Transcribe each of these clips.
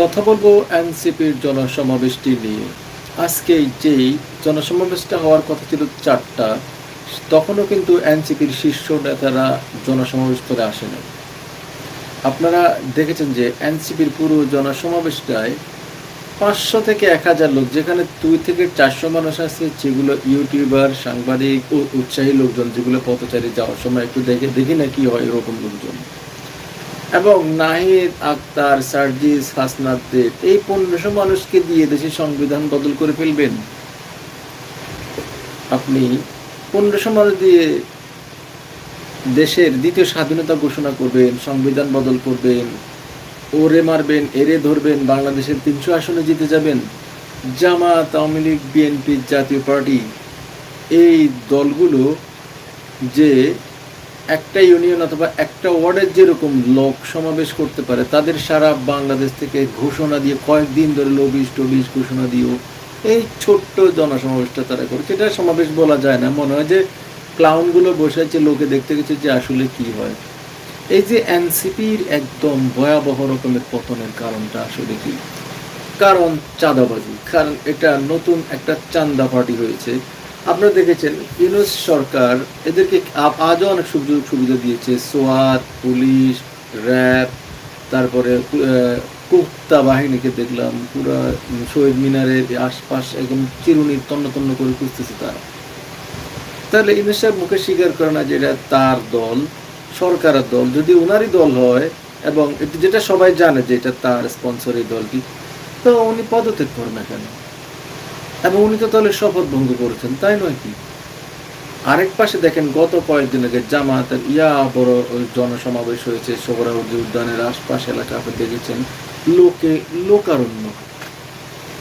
কথা বলব এনসিপির জনসমাবেশটি নিয়ে। আজকে যেই জনসমাবেশটা হওয়ার কথা ছিল চারটা, তখনও কিন্তু এনসিপির শীর্ষ নেতারা জনসমাবেশ করে আসেনি। আপনারা দেখেছেন যে এনসিপির পুরো জনসমাবেশটায় পাঁচশো থেকে এক হাজার লোক, যেখানে দুই থেকে চারশো মানুষ আছে, যেগুলো ইউটিউবার, সাংবাদিক ও উৎসাহী লোকজন, যেগুলো পথচারী যাওয়ার সময় একটু দেখে, দেখি না কি হয় এরকম লোকজন। এবং নাহিদ আক্তার, সার্জিস হাসনাতদের এই পনেরোশো মানুষকে দিয়ে দেশের সংবিধান বদল করে ফেলবেন। আপনি পনেরোশো মানুষ দিয়ে দেশের দ্বিতীয় স্বাধীনতা ঘোষণা করবেন, সংবিধান বদল করবেন, ওরে মারবেন, এরে ধরবেন, বাংলাদেশের তিনশো আসনে জিতে যাবেন। জামাত আওয়ামী লীগ, বিএনপি জাতীয় পার্টি, এই দলগুলো যে একটা ইউনিয়ন অথবা একটা ওয়ার্ডের যেরকম লোক সমাবেশ করতে পারে, তাদের সারা বাংলাদেশ থেকে ঘোষণা দিয়ে কয়েকদিন ধরে লবিশ টবিশ ঘোষণা দিয়েও এই ছোট্ট জনসমাবেশটা তারা করছে এটা সমাবেশ বলা যায় না। মনে হয় যে ক্লাউনগুলো বসে আছে, লোকে দেখতে গেছে যে আসলে কি হয়। এই যে এনসিপির একদম ভয়াবহ রকমের পতনের কারণটা আসলে কি? কারণ চাঁদাবাজি। কারণ এটা নতুন একটা চান্দা পার্টি হয়েছে। আপনারা দেখেছেন ইউনুস সরকার এদেরকে আজও অনেক সুযোগ সুবিধা দিয়েছে। সোয়াত পুলিশ র্যাব তারপরে আহ, বাহিনীকে দেখলাম পুরো শহীদ মিনারের আশপাশ একদম চিরুনি তন্ন তন্ন করে খুঁজতেছে তারা। তাহলে ইউনুস সাহেব মুখে স্বীকার করে না যে এটা তার দল সরকারের দল। যদি ওনারই দল হয় এবং যেটা সবাই জানে যে এটা তার স্পন্সর এই দলটি তো উনি পদত্যাগ করেন না কেন? এবং উনি তো তাহলে শপথ ভঙ্গ করেছেন, তাই নয় কি? আরেক পাশে দেখেন, গত কয়েকদিন আগে জামাতের ইয়া বড় জনসমাবেশ হয়েছে সোহরাউদ্দি উদ্যানের আশপাশ এলাকা, আপনি দেখেছেন? লোকে লোকারণ্য।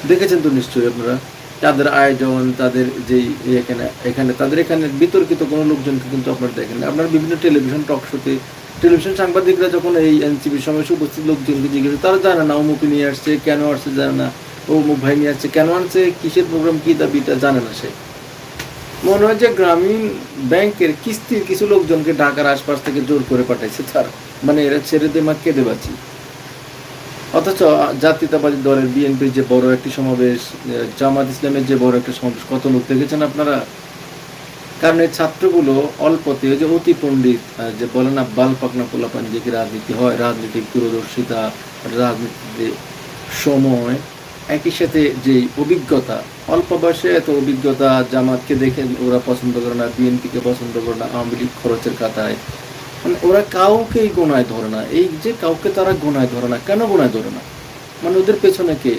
দেখেছেন তো নিশ্চয়ই আপনারা? তাদের আয়োজন, তাদের যেই এখানে এখানে, তাদের এখানে বিতর্কিত কোনো লোকজনকে কিন্তু আপনারা দেখেন। আপনারা বিভিন্ন টেলিভিশন, টক শোতে, টেলিভিশন সাংবাদিকরা যখন এই এনসিপি সমাবেশে উপস্থিত লোকজনকে জিজ্ঞেস তারা জানে না অমুক নিয়ে আসছে, কেন আসছে জানে না। অমুক ভাই নিয়ে আসছে কেন আনছে? কিসের প্রোগ্রাম কি দাবিটা? জানে না সে। মনে হয় যে গ্রামীণ ব্যাংকের কিস্তির কিছু লোকজনকে ঢাকার আশপাশ থেকে জোর করে পাঠাইছে তার। মানে এরা ছেড়ে দে মা, কেঁদে বাঁচি। অথচ জাতীয়তাবাদী দলের বিএনপির যে বড় একটি সমাবেশ জামাত ইসলামের যে বড় একটা সমাবেশ, কত লোক দেখেছেন আপনারা? কারণ এই ছাত্রগুলো অল্পতে যে অতি পণ্ডিত যে বলে না, বাল পাকনা পোলাপান যে কি রাজনীতি হয় রাজনৈতিক দূরদর্শিতা, রাজনীতিতে সময় একই সাথে যে অভিজ্ঞতা, অল্প বয়সে এত অভিজ্ঞতা জামাতকে দেখেন, ওরা পছন্দ করে না, বিএনপিকে পছন্দ করে না, আওয়ামী লীগ খরচের কাতায়। মানে ওরা কাউকেই গোনায় ধরে না। এই যে কাউকে তারা গোনায় ধরে না, কেন গোনায় ধরে না? মানে ওদের পেছনে কে?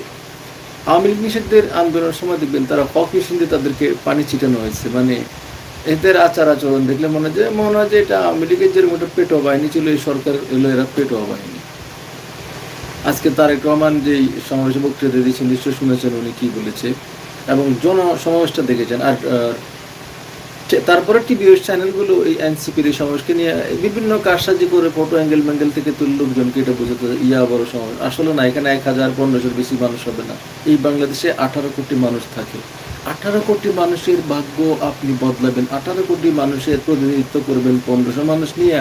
আওয়ামী লীগ নিষেধের আন্দোলনের সময় দেখবেন তারা হক দিয়ে তাদেরকে পানি ছিটানো হয়েছে। মানে এদের আচার আচরণ দেখলে মনে হয় যে, মনে হয় যে এটা আওয়ামী লীগের যেরকম একটা পেটোয়া বাহিনী ছিল, এই সরকার এলো এরা পেটোয়া বাহিনী আজকে তারেক রহমান যেই সমাবেশে বক্তৃতা দিয়েছেন, নিশ্চয় শুনেছেন উনি কি বলেছে। এবং জন সমাবেশটা দেখেছেন। আর তারপরে টিভি চ্যানেলগুলো এই এনসিপির এই সমাবেশকে নিয়ে বিভিন্ন কারসাজি করে ফটো অ্যাঙ্গেল ম্যাঙ্গেল থেকে তুল লোকজনকে এটা বোঝাতে ইয়া বড় সমাবেশ। আসলে না, এখানে এক হাজার পনেরোশোর বেশি মানুষ হবে না। এই বাংলাদেশে আঠারো কোটি মানুষ থাকে। আঠারো কোটি মানুষের ভাগ্য আপনি বদলাবেন। আঠারো কোটি মানুষের প্রতিনিধিত্ব করবেন পনেরোশো মানুষ নিয়ে।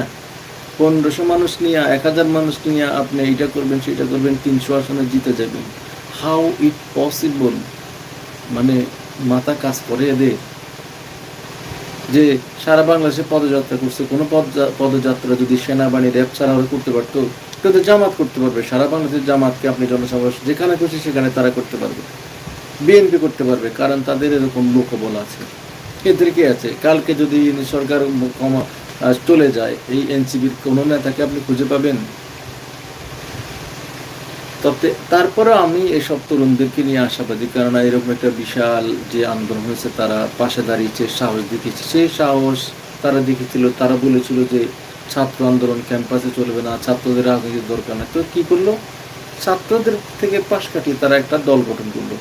পনেরোশো মানুষ নিয়ে, এক হাজার মানুষ নিয়ে আপনি এইটা করবেন, সেটা করবেন, তিনশো আসনে জিতে যাবেন। হাউ ইট পসিবল মানে মাথা কাজ করে এদের। যে সারা বাংলাদেশে পদযাত্রা করছে, কোনো পদযা- পদযাত্রা যদি সেনাবাহিনী, র্যাব ছাড়া করতে পারতো কিন্তু জামাত করতে পারবে। সারা বাংলাদেশের জামাতকে আপনি জনসমাবেশ যেখানে খুশি সেখানে তারা করতে পারবে। বিএনপি করতে পারবে, কারণ তাদের এরকম লোকবল আছে। এদের কি আছে? কালকে যদি সরকার চলে যায়। এই এনসিবির কোনো নেতাকে আপনি খুঁজে পাবেন? তবে তারপরে আমি এসব তরুণদেরকে নিয়ে আশাবাদী কেননা এরকম একটা বিশাল যে আন্দোলন হয়েছে, তারা পাশে দাঁড়িয়েছে, সাহস দেখিয়েছে। সেই সাহস তারা দেখেছিল, তারা বলেছিল যে ছাত্র আন্দোলন ক্যাম্পাসে চলবে না, ছাত্রদের রাজনীতির দরকার নেই। তো কি করল? ছাত্রদের থেকে পাশ কাটিয়ে তারা একটা দল গঠন করল।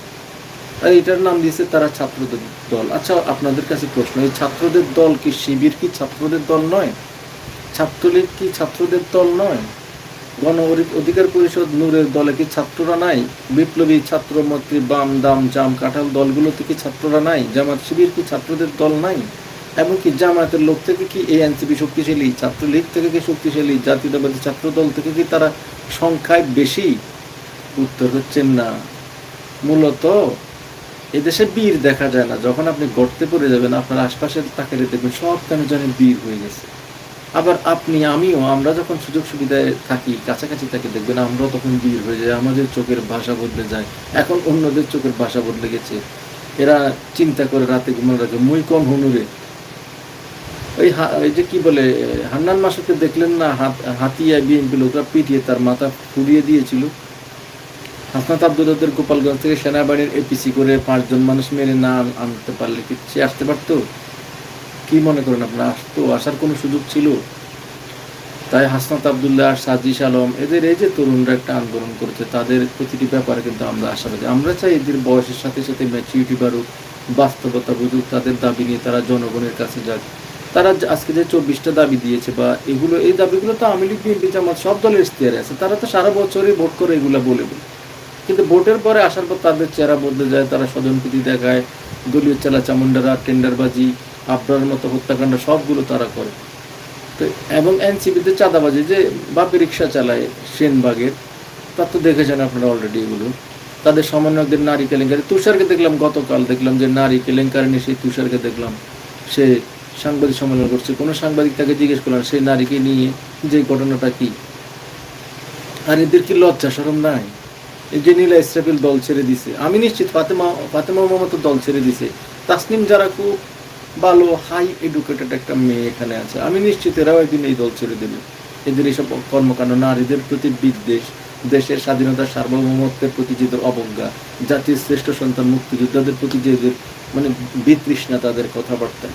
আর এটার নাম দিয়েছে তারা ছাত্রদের দল। আচ্ছা আপনাদের কাছে প্রশ্ন, এই ছাত্রদের দল কি শিবির কি ছাত্রদের দল নয়? ছাত্রলীগ কি ছাত্রদের দল নয়? গণ অধিকার পরিষদ নূরের দলে কি ছাত্ররা নাই? বিপ্লবী ছাত্র মন্ত্রী বাম দাম জাম কাঁঠাল দলগুলোতে কি ছাত্ররা নাই? জামাত শিবির কি ছাত্রদের দল নাই? এমনকি জামায়াতের লোক থেকে কি এই এনসিপি শক্তিশালী? ছাত্রলীগ থেকে কি শক্তিশালী? জাতীয়তাবাদী ছাত্র দল থেকে কি তারা সংখ্যায় বেশি? উত্তর হচ্ছেন না। মূলত এদেশে বীর দেখা যায় না। যখন আপনি গর্তে পড়ে যাবেন, আপনার আশপাশে তাকে দেখবেন সব কেন জানি বীর হয়ে গেছে। আবার আপনি, আমিও, আমরা যখন সুযোগ সুবিধায় থাকি, কাছাকাছি থাকি, দেখবেন আমরাও তখন বীর হয়ে যায় আমাদের চোখের ভাষা বদলে যায়। এখন অন্যদের চোখের ভাষা বদলে গেছে। এরা চিন্তা করে রাতে ঘুমানো রাখে মুই কম হুনুরে ওই ওই যে কি বলে, হান্নান মাসুকে দেখলেন না, হাত, হাতিয়া বিএনপি লোকরা পিটিয়ে তার মাথা ফুরিয়ে দিয়েছিল। হাসনাত আব্দুল্লাদের গোপালগঞ্জ থেকে সেনাবাহিনীর এপিসি করে পাঁচজন মানুষ মেরে না আনতে পারলে কি সে আসতে পারতো? কি মনে করেন আপনার? আসতো, আসার কোনো সুযোগ ছিল? তাই হাসনাত আবদুল্লাহ সাজিস আলম, এদের এই যে তরুণরা একটা আন্দোলন করেছে, তাদের প্রতিটি ব্যাপারে কিন্তু আমরা আশাবাদী। আমরা চাই এদের বয়সের সাথে সাথে ম্যাচিউরিটি বাড়ুক, বাস্তবতা বুঝুক, তাদের দাবি নিয়ে তারা জনগণের কাছে যাক। তারা আজকে যে চব্বিশটা দাবি দিয়েছে বা এগুলো, এই দাবিগুলো তো আওয়ামী লীগ, বিএনপি, জামাত সব দলের ইশতেহারে আছে। তারা তো সারা বছরই ভোট করে এগুলো বলে বলে। কিন্তু ভোটের পরে আসার পর তাদের চেহারা বদলে যায়, তারা স্বজনপ্রীতি দেখায়, দলীয় চেলা চামুন্ডারা টেন্ডারবাজি, আবরার মতো হত্যাকাণ্ড সবগুলো তারা করে। তো এবং এনসিপিতে চাঁদাবাজি, যে বাপে রিক্সা চালায় সেনবাগের, তার তো দেখেছেন আপনারা অলরেডি এগুলো। তাদের সমন্বয়কদের নারী কেলেঙ্কারি, তুষারকে দেখলাম, গতকাল দেখলাম যে নারী কেলেঙ্কারি নিয়ে সেই তুষারকে দেখলাম। সে সাংবাদিক সম্মেলন করছে, কোনো সাংবাদিক তাকে জিজ্ঞেস করলাম, সেই নারীকে নিয়ে যে ঘটনাটা কি? আর এদের কি লজ্জা সরম নাই? যে নীলা ইসরাফিল দল ছেড়ে দিছে, আমি নিশ্চিত ফাতেমা ফাতেমা মোহাম্মদ দল ছেড়ে দিছে। তাসনিম যারা খুব ভালো হাই এডুকেটেড একটা মেয়ে এখানে আছে। আমি নিশ্চিত এরাও একদিন এই দল ছেড়ে দেবে। এদের এইসব কর্মকাণ্ড নারীদের প্রতি বিদ্বেষ, দেশের স্বাধীনতা, সার্বভৌমত্বের প্রতি যে অবজ্ঞা, জাতির শ্রেষ্ঠ সন্তান মুক্তিযোদ্ধাদের প্রতি যে মানে বিতৃষ্ণা, তাদের কথাবার্তা।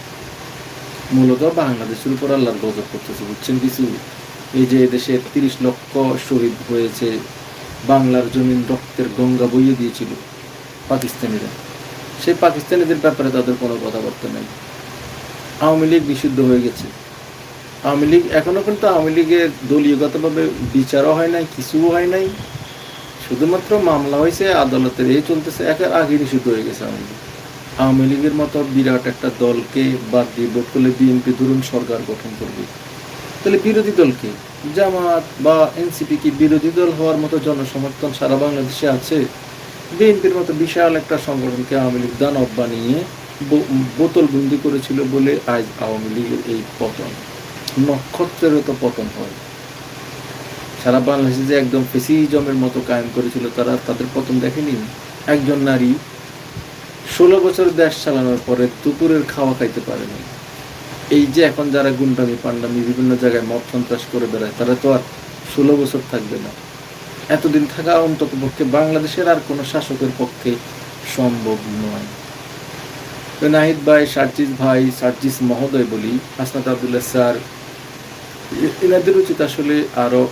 মূলত বাংলাদেশের উপর আল্লাহর গজব করতেছে, বুঝছেন কিছু? এই যে দেশের তিরিশ লক্ষ শহীদ হয়েছে বাংলার জমিন রক্তের গঙ্গা বইয়ে দিয়েছিল পাকিস্তানিরা। সেই পাকিস্তানিদের ব্যাপারে তাদের কোনো কথাবার্তা নেই। আওয়ামী লীগ নিষিদ্ধ হয়ে গেছে। আওয়ামী লীগ এখনও কিন্তু আওয়ামী লীগের দলীয়গতভাবে বিচারও হয় নাই, কিছুও হয় নাই। শুধুমাত্র মামলা হয়েছে, আদালতের এই চলতেছে, একের আগে নিষিদ্ধ হয়ে গেছে আওয়ামী লীগ। আওয়ামী লীগের মতো বিরাট একটা দলকে বাদ দিয়ে ভোট করলে বিএনপি ধরুন সরকার গঠন করবে। তাহলে বিরোধী দলকে জামাত বা এনসিপি কি বিরোধী দল হওয়ার মতো জনসমর্থন সারা বাংলাদেশে আছে? বিএনপির মতো বিশাল একটা সংগঠনকে আওয়ামী লীগ দানব বানিয়ে ব- বোতল বন্দি করেছিল বলে আজ আওয়ামী লীগের এই পতন। নক্ষত্রেরও তো পতন হয়। সারা বাংলাদেশে যে একদম ফেসিজমের মতো কায়েম করেছিল তারা, তাদের পতন দেখেনি? একজন নারী ষোলো বছর দেশ চালানোর পরে দুপুরের খাওয়া খাইতে পারেনি। এই যে এখন যারা গুন্ডামি পান্ডামি বিভিন্ন জায়গায় মদ সন্ত্রাস করে বেড়ায় তারা তো আর ষোলো বছর থাকবে না। এতদিন থাকা অন্তত পক্ষে বাংলাদেশের আর কোনো শাসকের পক্ষে সম্ভব নয়। নাহিদ ভাই সার্জিস ভাই সার্জিস মহোদয় বলি হাসনাত আবদুল্লাহ স্যার এনাদের উচিত আসলে আরও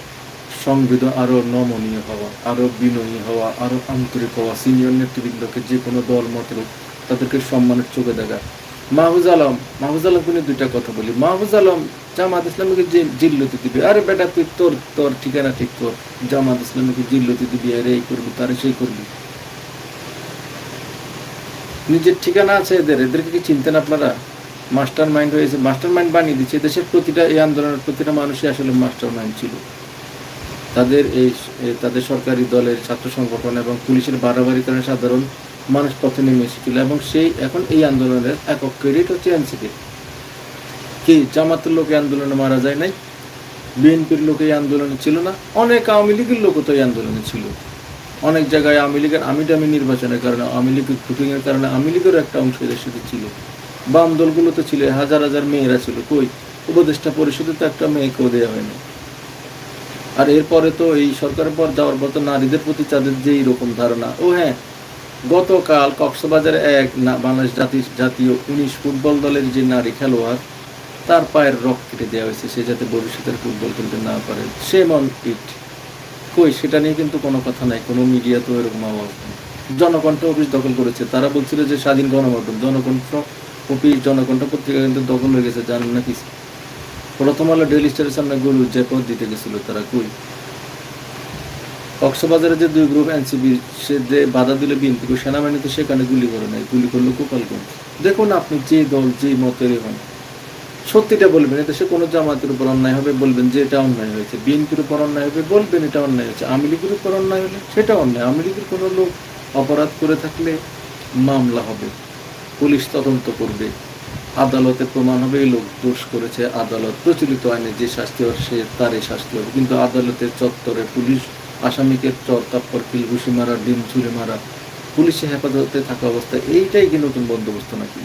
সংবিধান আরও নমনীয় হওয়া আরও বিনয়ী হওয়া আরও আন্তরিক হওয়া। সিনিয়র নেতৃবৃন্দকে যে কোনো দল মত হোক, তাদেরকে সম্মানের চোখে দেখা। মাহফুজ আলম, মাহফুজ আলমকে নিয়ে দুইটা কথা বলি। মাহফুজ আলম জামাত ইসলামীকে জিল্লতি দিবে, আরে বেটা তুই তোর তোর ঠিকানা ঠিক কর। জামাত ইসলামীকে জিল্লতি দিবি, আরে এই করবি, তারে সেই করবি। নিজের ঠিকানা আছে এদের, এদেরকে কি চিনতেন আপনারা? মাস্টার মাইন্ড হয়েছে মাস্টার মাইন্ড বানিয়ে দিচ্ছে। দেশের প্রতিটা, এই আন্দোলনের প্রতিটা মানুষই আসলে মাস্টার মাইন্ড ছিল। তাদের এই তাদের সরকারি দলের ছাত্র সংগঠন এবং পুলিশের বাড়াবাড়ির কারণে সাধারণ মানুষ পথে নেমে এসেছিল এবং সেই এখন এই আন্দোলনের একক ক্রেডিট হচ্ছে এনসিপি। কি, জামাতের লোক আন্দোলনে মারা যায় নাই? বিএনপির লোক এই আন্দোলনে ছিল না? অনেক আওয়ামী লীগের লোকও তো এই আন্দোলনে ছিল। অনেক জায়গায় আওয়ামী লীগের আমি টামি নির্বাচনের কারণে, আওয়ামী লীগের ভোটিংয়ের কারণে আওয়ামী লীগেরও একটা অংশ এদের সাথে ছিল। বাম দলগুলো তো ছিল, হাজার হাজার মেয়েরা ছিল। কই? উপদেষ্টা পরিষদে তো একটা মেয়েকেও দেওয়া হয়নি। আর এরপরে তো এই সরকারের পর যাওয়ার পর তো নারীদের প্রতি তাদের যে রকম ধারণা, ও হ্যাঁ গতকাল কক্সবাজারে এক বাংলাদেশ জাতি জাতীয় উনিশ ফুটবল দলের যে নারী খেলোয়াড়, তার পায়ের রক কেটে দেওয়া হয়েছে, সে যাতে ভবিষ্যতের ফুটবল খেলতে না পারে। সে মন ইট। কই, সেটা নিয়ে কিন্তু কোনো কথা নাই, কোনো মিডিয়া তো এরকম আওয়াজ নেই। জনকণ্ঠ অফিস দখল করেছে। তারা বলছিল যে স্বাধীন গণমাধ্যম, জনকণ্ঠ অফিস, জনকণ্ঠ পত্রিকা কিন্তু দখল হয়ে গেছে, জানেন না কিছু প্রথম আলো ডেলি স্টারের সামনে যে পথ দিতে গেছিল, তারা কই? কক্সবাজারে যে দুই গ্রুপ এনসিবি সে যে বাধা দিলে বিএনপি সেনাবাহিনী তো সেখানে গুলি করে নাই গুলি করল গোপালগঞ্জ। দেখুন আপনি যে দল, যে মতেরই হন, সত্যিটা বলবেন এটা সে কোনো জামাতের উপর অন্যায় হবে বলবেন যে এটা অন্যায় হয়েছে। বিএনপির উপর অন্যায় হবে বলবেন এটা অন্যায় হয়েছে। আওয়ামী লীগের উপর অন্যায় হলে সেটা অন্যায়। আওয়ামী লীগের কোনো লোক অপরাধ করে থাকলে মামলা হবে, পুলিশ তদন্ত করবে, আদালতে প্রমাণ হবে, এই লোক দোষ করেছে। আদালত প্রচলিত আইনে যে শাস্তি হবে, সে তারই শাস্তি হবে। কিন্তু আদালতের চত্বরে পুলিশ আসামিকে চর কিলঘুষি মারা, ডিম ছুঁড়ে মারা, পুলিশে হেফাজতে থাকা অবস্থায় এইটাই কি নতুন বন্দোবস্ত নাকি?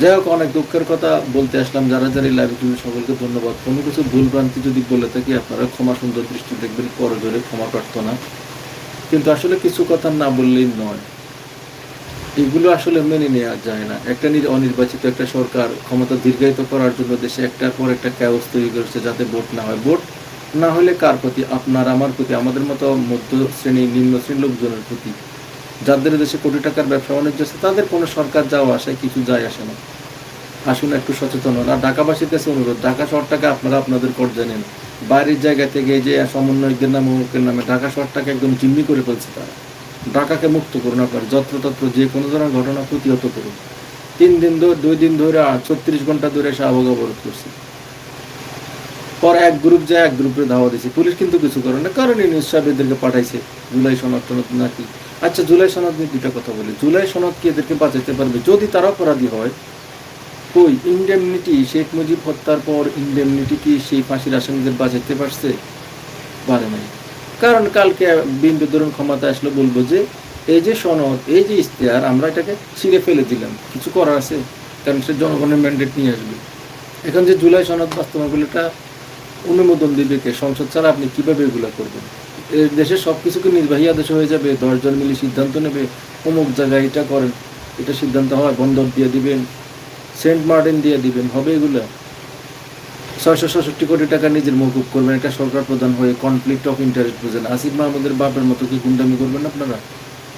যাই হোক, অনেক দুঃখের কথা বলতে আসলাম। যারা যারা এই লাইভে তুমি সকলকে ধন্যবাদ। কোনো কিছু ভুলভ্রান্তি যদি বলে থাকি, আপনারা ক্ষমা সুন্দর দৃষ্টি দেখবেন করজোরে ক্ষমা প্রার্থনা। কিন্তু আসলে কিছু কথা না বললেই নয়। এগুলো আসলে মেনে নেওয়া যায় না। একটা নির- অনির্বাচিত একটা সরকার ক্ষমতা দীর্ঘায়িত করার জন্য দেশে একটার পর একটা ক্যাওস তৈরি করেছে যাতে ভোট না হয়। ভোট না হলে কার প্রতি? আপনার, আমার প্রতি, আমাদের মতো মধ্য শ্রেণি নিম্ন শ্রেণির লোকজনের প্রতি। যাদের দেশে কোটি টাকার ব্যবসা বাণিজ্য আছে, তাদের কোনো সরকার যাওয়া, আসায় কিছু যায় আসে না। আসুন একটু সচেতন হন। আর ঢাকাবাসীর কাছে অনুরোধ, ঢাকা শহরটাকে আপনারা আপনাদের পর্যায়ে নেন। বাইরের জায়গা থেকে যে সমন্বয়কদের নামে অমুকের নামে, ঢাকা শহরটাকে একদম জিম্মি করে ফেলছে তারা। ঢাকাকে মুক্ত করুন আপনার, যত্রতত্র যে কোনো ধরনের ঘটনা প্রতিহত করুন। তিন দিন ধরে, দুই দিন ধরে, ছত্রিশ ঘণ্টা ধরে শাহবাগ অবরোধ করছে। পর এক গ্রুপ যায়, এক গ্রুপে ধাওয়া দিয়েছে পুলিশ কিন্তু কিছু করে না। কারণ নিউজ সাহেব এদেরকে পাঠাইছে জুলাই সনদ টনদ নাকি? আচ্ছা জুলাই সনদ নিয়ে দুটা কথা বলি। জুলাই সনদ কি এদেরকে বাঁচাইতে পারবে? যদি তারা অপরাধী হয়, কই? ইন্ডেমনিটি শেখ মুজিব হত্যার পর ইন্ডেমনিটি কি সেই ফাঁসির আসামিদের বাঁচাইতে পারছে? পারে নাই। কারণ কালকে বিন্দু ধরুন ক্ষমতা আসলে বলব যে, এই যে সনদ, এই যে ইশতেহার, আমরা এটাকে ছিঁড়ে ফেলে দিলাম। কিছু করার আছে? কারণ সে জনগণের ম্যান্ডেট নিয়ে আসবে। এখন যে জুলাই সনদ বাস্তবায়ন করলে এটা অনুমোদন দিবে কে? সংসদ ছাড়া আপনি কীভাবে এগুলো করবেন? দেশের সব কিছুকে নির্বাহী আদেশ হয়ে যাবে, দশজন মিলে সিদ্ধান্ত নেবে, অমুক জায়গায় এটা করেন, এটা সিদ্ধান্ত হয়, বন্দর দিয়ে দিবেন, সেন্ট মার্টিন দিয়ে দিবেন, হবে এগুলো? ছয়শো ছষট্টি কোটি টাকা নিজের মকুব করবেন, একটা সরকার প্রধান হয়ে কনফ্লিক্ট অফ ইন্টারেস্ট বুঝেন। আসিফ মাহমুদের বাপের মতো কি গুন্ডামি করবেন আপনারা?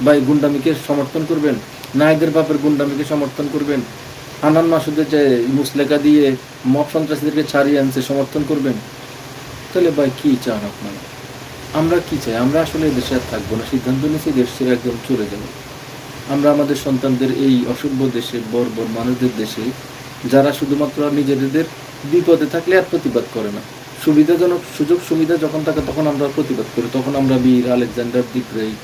বা এই গুন্ডামিকে সমর্থন করবেন? নায়কের বাপের গুন্ডামিকে সমর্থন করবেন? হানান মাসুদের যে মুসলেকা দিয়ে মব সন্ত্রাসীদেরকে ছাড়িয়ে আনছে সমর্থন করবেন? তাহলে ভাই কি চান আপনারা? আমরা কি চাই? আমরা আসলে দেশে আর থাকব না। সিদ্ধান্ত নিয়েছি দেশ ছেড়ে একদম চলে যাব। আমরা আমাদের সন্তানদের এই অসভ্য দেশে, বর্বর মানুষদের দেশে, যারা শুধুমাত্র নিজেদের বিপদে থাকলে আর প্রতিবাদ করে না। সুবিধাজনক, সুযোগ সুবিধা যখন থাকে তখন আমরা প্রতিবাদ করি। তখন আমরা বীর আলেকজান্ডার দি গ্রেট,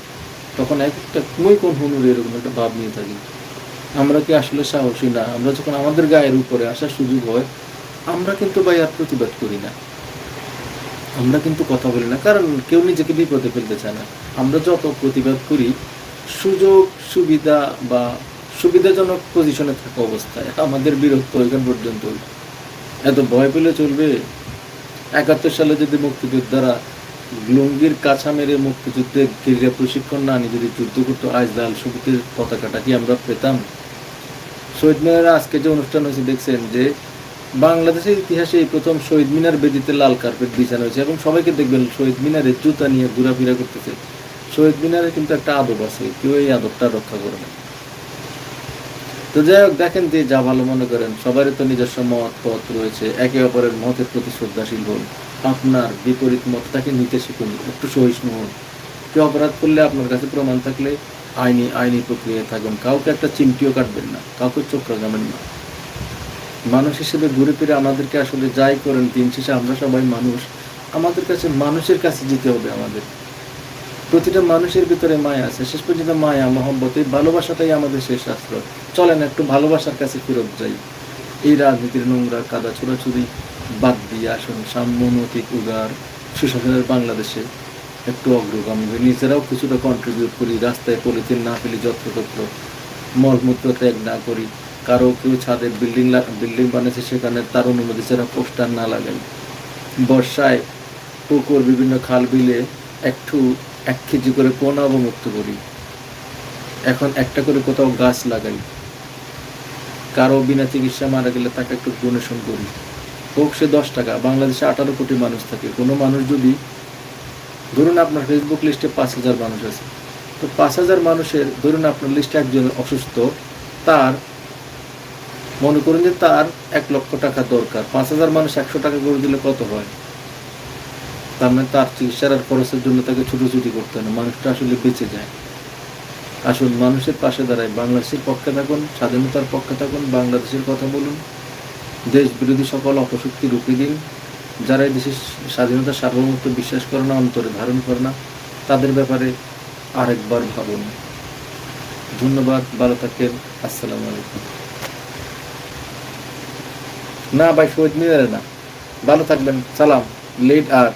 তখন একটা কোন হুনুর এরকম একটা ভাব নিয়ে থাকি। আমরা কি আসলে সাহসী? না, আমরা যখন আমাদের গায়ের উপরে আসার সুযোগ হয়, আমরা কিন্তু ভাই আর প্রতিবাদ করি না। আমরা কিন্তু কথা বলি না, কারণ কেউ নিজেকে বিপদে ফেলতে চায় না। আমরা যত প্রতিবাদ করি, সুযোগ, সুবিধা বা সুবিধাজনক পজিশনে থাকা অবস্থায় আমাদের বিরক্ত এখান পর্যন্ত। এত ভয় পেলে চলবে? একাত্তর সালে যদি মুক্তিযোদ্ধারা লুঙ্গির কাছা মেরে মুক্তিযুদ্ধের ক্রীড়া প্রশিক্ষণ না নিয়ে যদি যুদ্ধ করতো আজ লাল সবুজের পতাকাটা কি আমরা পেতাম? শহীদ মিনারে আজকে যে অনুষ্ঠান হয়েছে, দেখছেন যে বাংলাদেশের ইতিহাসে এই প্রথম শহীদ মিনার বেদিতে লাল কার্পেট বিছানো হয়েছে এবং সবাইকে দেখবেন শহীদ মিনারে জুতা নিয়ে ঘোরাফেরা করতেছে। শহীদ মিনারে কিন্তু একটা আদব আছে, কেউ এই আদবটা রক্ষা করে না। তো যাই হোক, দেখেন যে যা ভালো মনে করেন, সবারই তো নিজস্ব মত পথ রয়েছে, একে অপরের মতের প্রতি শ্রদ্ধাশীল হন, আপনার বিপরীত মতটাকে নিতে শিখুন, একটু সহিষ্ণু হন। কেউ অপরাধ করলে আপনার কাছে প্রমাণ থাকলে আইনি আইনি প্রক্রিয়ায় থাকুন। কাউকে একটা চিমটিও কাটবেন না। কাউকে চোখ রাগাবেন না। মানুষ হিসেবে ঘুরে ফিরে আমাদেরকে আসলে যাই করেন, দিন শেষে আমরা সবাই মানুষ। আমাদের কাছে মানুষের কাছে যেতে হবে আমাদের। প্রতিটা মানুষের ভিতরে মায়া আছে। শেষ পর্যন্ত মায়া, মহব্বত, এই ভালোবাসাটাই আমাদের শেষ আশ্রয়। চলেন একটু ভালোবাসার কাছে ফেরত যাই। এই রাজনীতির নোংরা, কাদা ছোড়াছুরি বাদ দিয়ে আসুন। সাম্যনৈতিক উদার, সুশাসনের বাংলাদেশে। একটু অগ্রগামী হই নিজেরাও কিছুটা কন্ট্রিবিউট করি, রাস্তায় পলিথিন না ফেলি যত্রতত্র মলমূত্র ত্যাগ না করি। কারও কেউ ছাদে বিল্ডিং বিল্ডিং বানিয়েছে সেখানে তার অনুমতি ছাড়া পোস্টার না লাগাই। বর্ষায় পুকুর, বিভিন্ন খাল বিলে একটু এক কেজি করে কোনা অবমুক্ত করি। এখন একটা করে কোথাও গাছ লাগাই। কারও বিনা চিকিৎসা মারা গেলে তাকে একটু ডোনেশন করি। হোক সে দশ টাকা, বাংলাদেশে আঠারো কোটি মানুষ থাকে। কোনো মানুষ যদি ধরুন আপনার ফেসবুক লিস্টে পাঁচ হাজার মানুষ আছে। তো পাঁচ হাজার মানুষের, ধরুন আপনার লিস্টে একজন অসুস্থ, তার মনে করুন যে তার এক লক্ষ টাকা দরকার, পাঁচ হাজার মানুষ একশো টাকা করে দিলে কত হয়? তার মানে তার চিকিৎসার আর খরচের জন্য তাকে ছুটোছুটি করতে হয় না, মানুষটা আসলে বেঁচে যায়। আসুন মানুষের পাশে দাঁড়ায় বাংলাদেশের পক্ষে থাকুন, স্বাধীনতার পক্ষে থাকুন, বাংলাদেশের কথা বলুন দেশ বিরোধী সকল অপশক্তি রুখে দিন। যারা এই দেশের স্বাধীনতা সার্বভৌমত্ব বিশ্বাস করে না, অন্তরে ধারণ করে না, তাদের ব্যাপারে আরেকবার ভাবুন। ধন্যবাদ, ভালো থাকেন, আসসালামু আলাইকুম। না ভাই, শহীদ মিনারে না। ভালো থাকবেন, সালাম, লেট আর